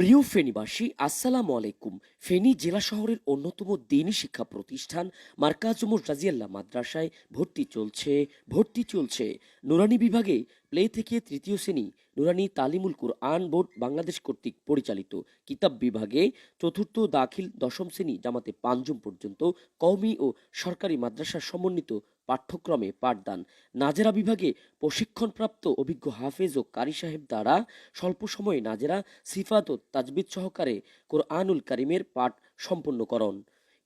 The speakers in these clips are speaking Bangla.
প্রিয় ফেনীবাসী, আসসালামু আলাইকুম। ফেনী জেলা শহরের অন্যতম দিনী শিক্ষা প্রতিষ্ঠান মার্কাজুমুর রাজিয়াল্লাহ মাদ্রাসায় ভর্তি চলছে ভর্তি চলছে। নুরানি বিভাগে প্লে থেকে তৃতীয় শ্রেণি নুরানি তালিমুল কুরআন বোর্ড বাংলাদেশ কর্তৃক পরিচালিত কিতাব বিভাগে চতুর্থ দাখিল দশম শ্রেণি জামাতে পাঞ্জুম পর্যন্ত কওমি ও সরকারি মাদ্রাসা সমন্বিত পাঠ্যক্রমে পাঠদান। নাজেরা বিভাগে প্রশিক্ষণপ্রাপ্ত অভিজ্ঞ হাফেজ ও কারি সাহেব দ্বারা স্বল্প সময়ে নাজেরা, সিফাত ও তাজবিদ সহকারে কোরআনুল কারিমের পাঠ সম্পন্ন সম্পন্নকরণ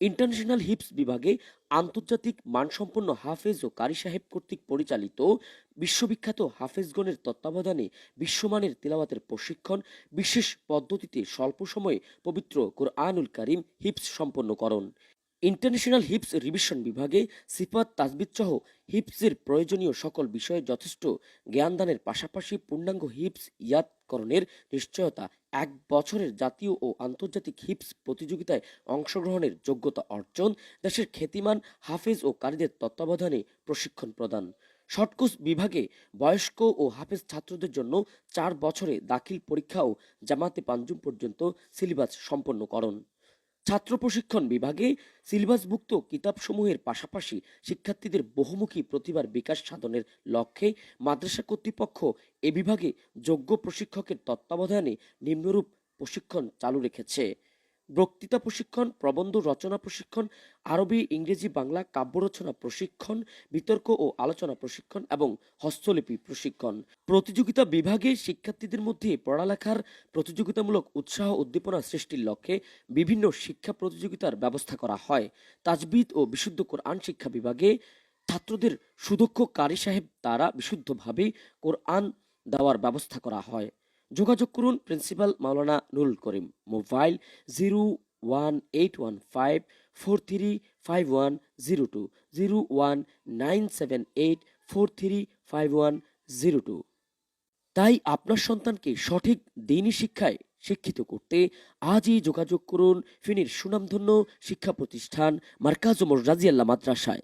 ইন্টারন্যাশনাল হিপস বিভাগে আন্তর্জাতিক মানসম্পন্ন হাফেজ ও কারি সাহেব কর্তৃক পরিচালিত বিশ্ববিখ্যাত হাফেজগণের তত্ত্বাবধানে বিশ্বমানের তিলাওয়াতের প্রশিক্ষণ বিশেষ পদ্ধতিতে স্বল্প সময়ে পবিত্র কোরআনুল কারিম হিপস সম্পন্নকরণ ইন্টারন্যাশনাল হিপস রিভিশন বিভাগে সিফাত তাজবিদ সহ হিপসের প্রয়োজনীয় সকল বিষয়ে যথেষ্ট জ্ঞানদানের পাশাপাশি পূর্ণাঙ্গ হিপস ইয়াদকরণের নিশ্চয়তা, এক বছরের জাতীয় ও আন্তর্জাতিক হিপস প্রতিযোগিতায় অংশগ্রহণের যোগ্যতা অর্জন, দেশের খ্যাতিমান, হাফেজ ও কারীদের তত্ত্বাবধানে প্রশিক্ষণ প্রদান। শর্টকোর্স বিভাগে বয়স্ক ও হাফেজ ছাত্রদের জন্য চার বছরে দাখিল পরীক্ষা ও জামাতে পাঞ্জুম পর্যন্ত সিলেবাস সম্পন্নকরণ ছাত্র প্রশিক্ষণ বিভাগে সিলেবাসভুক্ত কিতাবসমূহের পাশাপাশি শিক্ষার্থীদের বহুমুখী প্রতিভার বিকাশ সাধনের লক্ষ্যে মাদ্রাসা কর্তৃপক্ষ এ বিভাগে যোগ্য প্রশিক্ষকের তত্ত্বাবধানে নিম্নরূপ প্রশিক্ষণ চালু রেখেছে। বক্তৃতা প্রশিক্ষণ, প্রবন্ধ রচনা প্রশিক্ষণ, আরবি, ইংরেজি, বাংলা কাব্য রচনা প্রশিক্ষণ, বিতর্ক ও আলোচনা প্রশিক্ষণ এবং হস্তলিপি প্রশিক্ষণ। প্রতিযোগিতা বিভাগে শিক্ষার্থীদের মধ্যে পড়ালেখার প্রতিযোগিতামূলক উৎসাহ উদ্দীপনা সৃষ্টির লক্ষ্যে বিভিন্ন শিক্ষা প্রতিযোগিতার ব্যবস্থা করা হয়। তাজবিদ ও বিশুদ্ধ কোরআন শিক্ষা বিভাগে ছাত্রদের সুদক্ষ কারি সাহেব দ্বারা বিশুদ্ধভাবে কোরআন দেওয়ার ব্যবস্থা করা হয়। যোগাযোগ করুন principal Maulana Nurul Karim. Mobile zero one eight one five four three five one zero two, zero one nine seven eight four three five one zero two. তাই আপনার সন্তানকে সঠিক দিনই শিক্ষায় শিক্ষিত করতে আজই যোগাযোগ করুন ফিনির সুনামধন্য শিক্ষা প্রতিষ্ঠান মার্কাজমর রাজিয়াল্লা মাদ্রাসায়।